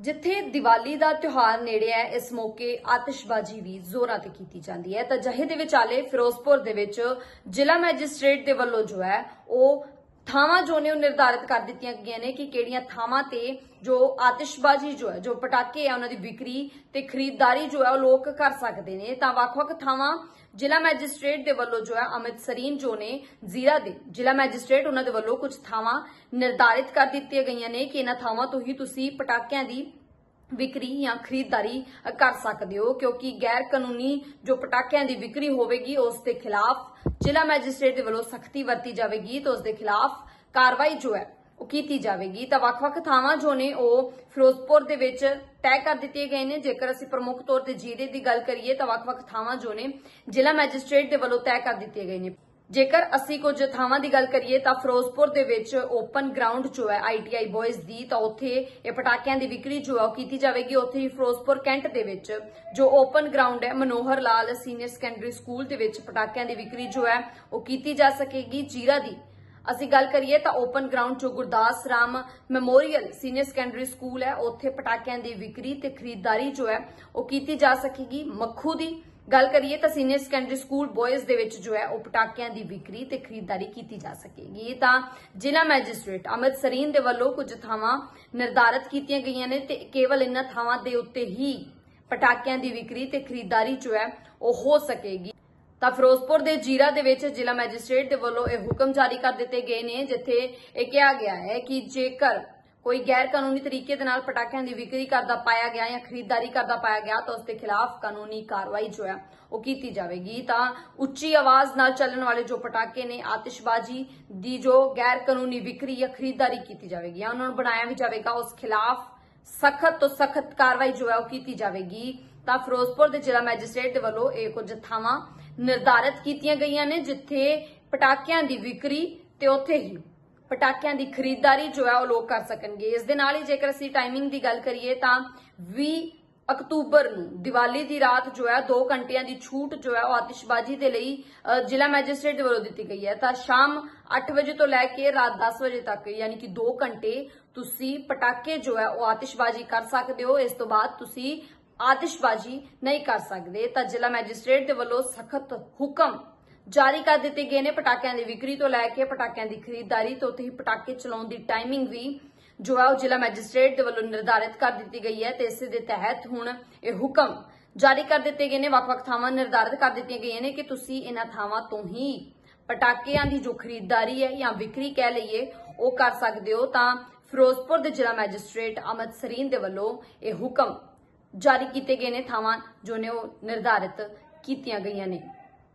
ਜਿੱਥੇ ਦੀਵਾਲੀ ਦਾ ਤਿਉਹਾਰ ਨੇੜੇ ਹੈ, ਇਸ ਮੌਕੇ ਆਤਿਸ਼ਬਾਜ਼ੀ ਵੀ ਜ਼ੋਰਾਂ ਤੇ ਕੀਤੀ ਜਾਂਦੀ ਹੈ। ਤਾਂ ਜਹੇ ਦੇ ਵਿਚਾਲੇ ਫਿਰੋਜ਼ਪੁਰ ਦੇ ਵਿੱਚ ਜ਼ਿਲ੍ਹਾ ਮੈਜਿਸਟ੍ਰੇਟ ਦੇ ਵੱਲੋਂ ਜੋ ਹੈ, ਉਹ ਥਾਵਾਂ ਜੋ ਨੇ ਉਹ ਨਿਰਧਾਰਿਤ ਕਰ ਦਿੱਤੀਆਂ ਗਈਆਂ ਨੇ ਕਿ ਕਿਹੜੀਆਂ ਥਾਵਾਂ ਤੇ ਜੋ ਆਤਿਸ਼ਬਾਜ਼ੀ ਜੋ ਹੈ, ਜੋ ਪਟਾਕੇ ਆ, ਉਹਨਾਂ ਦੀ ਵਿਕਰੀ ਤੇ ਖਰੀਦਦਾਰੀ ਜੋ ਹੈ, ਉਹ ਲੋਕ ਕਰ ਸਕਦੇ ਨੇ। ਤਾਂ ਵੱਖ-ਵੱਖ ਥਾਵਾਂ ਜ਼ਿਲ੍ਹਾ ਮੈਜਿਸਟ੍ਰੇਟ ਦੇ ਵੱਲੋਂ ਜੋ ਹੈ, ਅਮਿਤ ਸਰੀਨ ਜੋ ਨੇ ਜ਼ੀਰਾ ਦੇ ਜ਼ਿਲ੍ਹਾ ਮੈਜਿਸਟ੍ਰੇਟ, ਉਹਨਾਂ ਦੇ ਵੱਲੋਂ ਕੁਝ ਥਾਵਾਂ ਨਿਰਧਾਰਿਤ ਕਰ ਦਿੱਤੀਆਂ ਗਈਆਂ ਨੇ ਕਿ ਇਹਨਾਂ ਥਾਵਾਂ ਤੋਂ ਹੀ ਤੁਸੀਂ ਪਟਾਕਿਆਂ ਦੀ ਵਿਕਰੀ ਜਾਂ ਖਰੀਦਦਾਰੀ ਕਰ ਸਕਦੇ ਹੋ, ਕਿਉਂਕਿ ਗੈਰ ਕਾਨੂੰਨੀ ਜੋ ਪਟਾਕਿਆਂ ਦੀ ਵਿਕਰੀ ਹੋਵੇਗੀ, ਉਸ ਦੇ ਖਿਲਾਫ ਜ਼ਿਲ੍ਹਾ ਮੈਜਿਸਟ੍ਰੇਟ ਦੇ ਵੱਲੋਂ ਸਖਤੀ ਵਰਤੀ ਜਾਵੇਗੀ ਤੇ ਉਸ ਦੇ ਖਿਲਾਫ ਕਾਰਵਾਈ ਜੋ ਹੈ, ਉਹ ਕੀਤੀ ਜਾਵੇਗੀ। ਤਾਂ ਵੱਖ-ਵੱਖ ਥਾਵਾਂ ਜੋ ਨੇ, ਉਹ ਫਿਰੋਜ਼ਪੁਰ ਦੇ ਵਿੱਚ ਤੈਅ ਕਰ ਦਿੱਤੇ ਗਏ ਨੇ। ਜੇਕਰ ਅਸੀਂ ਪ੍ਰਮੁੱਖ ਤੌਰ ਤੇ ਜੀਰੇ ਦੀ ਗੱਲ ਕਰੀਏ, ਤਾਂ ਵੱਖ-ਵੱਖ ਥਾਵਾਂ ਜੋ ਨੇ, ਜ਼ਿਲ੍ਹਾ ਮੈਜਿਸਟ੍ਰੇਟ ਦੇ ਵੱਲੋਂ ਤੈਅ ਕਰ ਦਿੱਤੇ ਗਏ ਨੇ। ਜੇਕਰ ਅਸੀਂ ਕੁਝ ਥਾਵਾਂ ਦੀ ਗੱਲ ਕਰੀਏ ਤਾਂ ਫਿਰੋਜ਼ਪੁਰ ਦੇ ਵਿੱਚ ਓਪਨ ਗਰਾਊਂਡ ਜੋ ਹੈ ਆਈਟੀਆਈ ਬॉयਜ਼ ਦੀ, ਤਾਂ ਉੱਥੇ ਇਹ ਪਟਾਕਿਆਂ ਦੀ ਵਿਕਰੀ ਜੋ ਹੈ ਉਹ ਕੀਤੀ ਜਾਵੇਗੀ। ਉੱਥੇ ਹੀ ਫਿਰੋਜ਼ਪੁਰ ਕੈਂਟ ਦੇ ਵਿੱਚ ਜੋ ਓਪਨ ਗਰਾਊਂਡ ਹੈ, Manohar Lal senior secondary school ਦੇ ਵਿੱਚ ਪਟਾਕਿਆਂ ਦੀ ਵਿਕਰੀ ਜੋ ਹੈ, ਉਹ ਕੀਤੀ ਜਾ ਸਕੇਗੀ। ਜੀਰਾ ਦੀ ਅਸੀਂ ਗੱਲ ਕਰੀਏ ਤਾਂ ਓਪਨ ਗਰਾਊਂਡ ਜੋ Gurdas Ram memorial senior secondary school ਹੈ, ਉੱਥੇ ਪਟਾਕਿਆਂ ਦੀ ਵਿਕਰੀ ਤੇ ਖਰੀਦਦਾਰੀ ਜੋ ਹੈ, ਉਹ ਕੀਤੀ ਜਾ ਸਕੇਗੀ। ਮੱਖੂ ਦੀ ਗੱਲ ਕਰੀਏ ਤਾਂ ਸੀਨੀਅਰ ਸੈਕੰਡਰੀ ਸਕੂਲ ਬॉयਜ਼ ਦੇ ਵਿੱਚ ਜੋ ਹੈ ਉਹ ਪਟਾਕਿਆਂ ਦੀ ਵਿਕਰੀ ਤੇ ਖਰੀਦਦਾਰੀ ਕੀਤੀ ਜਾ ਸਕੇਗੀ। ਤਾਂ ਜ਼ਿਲ੍ਹਾ ਮੈਜਿਸਟ੍ਰੇਟ ਅਮਿਤ ਸਰੀਨ ਦੇ ਵੱਲੋਂ ਕੁਝ ਥਾਵਾਂ ਨਿਰਧਾਰਤ ਕੀਤੀਆਂ ਗਈਆਂ ਨੇ ਤੇ ਕੇਵਲ ਇਨ੍ਹਾਂ ਥਾਵਾਂ ਦੇ ਉੱਤੇ ਹੀ ਪਟਾਕਿਆਂ ਦੀ ਵਿਕਰੀ ਤੇ ਖਰੀਦਦਾਰੀ ਜੋ ਹੈ ਉਹ ਹੋ ਸਕੇਗੀ। ਤਾਂ ਫਿਰੋਜ਼ਪੁਰ ਦੇ ਜੀਰਾ ਦੇ ਵਿੱਚ ਜ਼ਿਲ੍ਹਾ ਮੈਜਿਸਟ੍ਰੇਟ ਦੇ ਵੱਲੋਂ ਇਹ ਹੁਕਮ ਜਾਰੀ ਕਰ ਦਿੱਤੇ ਗਏ ਨੇ, ਜਿੱਥੇ ਇਹ ਕਿਹਾ ਗਿਆ ਹੈ ਕਿ ਜੇਕਰ ਕੋਈ ਗੈਰ ਕਾਨੂੰਨੀ ਤਰੀਕੇ ਦੇ ਨਾਲ ਪਟਾਕਿਆਂ ਦੀ ਵਿਕਰੀ ਕਰਦਾ ਪਾਇਆ ਗਿਆ ਜਾਂ ਖਰੀਦਦਾਰੀ ਕਰਦਾ ਪਾਇਆ ਗਿਆ ਤਾਂ ਉਸ ਦੇ ਖਿਲਾਫ ਕਾਨੂੰਨੀ ਕਾਰਵਾਈ ਜੋ ਹੈ ਉਹ ਕੀਤੀ ਜਾਵੇਗੀ। ਤਾਂ ਉੱਚੀ ਆਵਾਜ਼ ਨਾਲ ਚੱਲਣ ਵਾਲੇ ਜੋ ਪਟਾਕੇ ਨੇ, ਆਤਿਸ਼ਬਾਜ਼ੀ ਦੀ ਜੋ ਗੈਰ ਕਾਨੂੰਨੀ ਵਿਕਰੀ ਜਾਂ ਖਰੀਦਦਾਰੀ ਕੀਤੀ ਜਾਵੇਗੀ ਜਾਂ ਉਹਨਾਂ ਨੂੰ ਬਣਾਇਆ ਵੀ ਜਾਵੇਗਾ, ਉਸ ਖਿਲਾਫ ਸਖਤ ਤੋਂ ਸਖਤ ਕਾਰਵਾਈ ਜੋ ਹੈ ਉਹ ਕੀਤੀ ਜਾਵੇਗੀ। ਤਾਂ ਫਿਰੋਜ਼ਪੁਰ ਦੇ ਜ਼ਿਲ੍ਹਾ ਮੈਜਿਸਟ੍ਰੇਟ ਦੇ ਵੱਲੋਂ ਇਹ ਕੁਝ ਥਾਵਾਂ ਨਿਰਧਾਰਿਤ ਕੀਤੀਆਂ ਗਈਆਂ ਨੇ, ਜਿੱਥੇ ਪਟਾਕਿਆਂ ਦੀ ਵਿਕਰੀ ਤੇ ਉੱਥੇ ਹੀ ਪਟਾਕਿਆਂ ਦੀ ਖਰੀਦਦਾਰੀ ਜੋ ਹੈ ਉਹ ਲੋਕ ਕਰ ਸਕਣਗੇ। ਇਸ ਦੇ ਨਾਲ ਹੀ ਜੇਕਰ ਅਸੀਂ ਟਾਈਮਿੰਗ ਦੀ ਗੱਲ ਕਰੀਏ ਤਾਂ 20 ਅਕਤੂਬਰ ਨੂੰ ਦੀਵਾਲੀ ਦੀ ਰਾਤ ਜੋ ਹੈ 2 ਘੰਟਿਆਂ ਦੀ ਛੂਟ ਜੋ ਹੈ ਉਹ ਆਤਿਸ਼ਬਾਜ਼ੀ ਦੇ ਲਈ ਜ਼ਿਲ੍ਹਾ ਮੈਜਿਸਟ੍ਰੇਟ ਦੇ ਵੱਲੋਂ ਦਿੱਤੀ ਗਈ ਹੈ। ਤਾਂ ਸ਼ਾਮ 8 ਵਜੇ ਤੋਂ ਲੈ ਕੇ ਰਾਤ 10 ਵਜੇ ਤੱਕ ਯਾਨੀ ਕਿ 2 ਘੰਟੇ ਤੁਸੀਂ ਪਟਾਕੇ ਜੋ ਹੈ ਉਹ ਆਤਿਸ਼ਬਾਜ਼ੀ ਕਰ ਸਕਦੇ ਹੋ। ਇਸ ਤੋਂ ਬਾਅਦ ਤੁਸੀਂ ਆਤਿਸ਼ਬਾਜ਼ੀ ਨਹੀਂ ਕਰ ਸਕਦੇ। ਤਾਂ ਜ਼ਿਲ੍ਹਾ ਮੈਜਿਸਟ੍ਰੇਟ ਦੇ ਵੱਲੋਂ ਸਖਤ ਹੁਕਮ ਜਾਰੀ ਕਰ ਦਿੱਤੇ ਗਏ ਨੇ ਪਟਾਕਿਆਂ ਦੀ ਵਿਕਰੀ ਤੋਂ ਲੈ ਕੇ ਪਟਾਕਿਆਂ ਦੀ ਖਰੀਦਦਾਰੀ ਤੋਂ ਤੇ ਹੀ ਪਟਾਕੇ ਚਲਾਉਣ ਦੀ ਟਾਈਮਿੰਗ ਵੀ ਜੋ ਹੈ ਉਹ ਜ਼ਿਲ੍ਹਾ ਮੈਜਿਸਟ੍ਰੇਟ ਦੇ ਵੱਲੋਂ ਨਿਰਧਾਰਿਤ ਕਰ ਦਿੱਤੀ ਗਈ ਹੈ ਤੇ ਇਸੇ ਦੇ ਤਹਿਤ ਹੁਣ ਇਹ ਹੁਕਮ ਜਾਰੀ ਕਰ ਦਿੱਤੇ ਗਏ ਨੇ, ਵੱਖ-ਵੱਖ ਥਾਵਾਂ ਨਿਰਧਾਰਿਤ ਕਰ ਦਿੱਤੀਆਂ ਗਈਆਂ ਨੇ ਕਿ ਤੁਸੀਂ ਇਹਨਾਂ ਥਾਵਾਂ ਤੋਂ ਹੀ ਪਟਾਕਿਆਂ ਦੀ ਜੋ ਖਰੀਦਦਾਰੀ ਹੈ ਜਾਂ ਵਿਕਰੀ ਕਹਿ ਲਈਏ, ਉਹ ਕਰ ਸਕਦੇ ਹੋ। ਤਾਂ ਫਿਰੋਜ਼ਪੁਰ ਦੇ ਜ਼ਿਲ੍ਹਾ ਮੈਜਿਸਟ੍ਰੇਟ ਅਮਿਤ ਸਰੀਨ ਦੇ ਵੱਲੋਂ ਇਹ ਹੁਕਮ ਜਾਰੀ ਕੀਤੇ ਗਏ ਨੇ ਥਾਵਾਂ ਜੋ ਨੇ ਉਹ ਨਿਰਧਾਰਿਤ ਕੀਤੀਆਂ ਗਈਆਂ ਨੇ।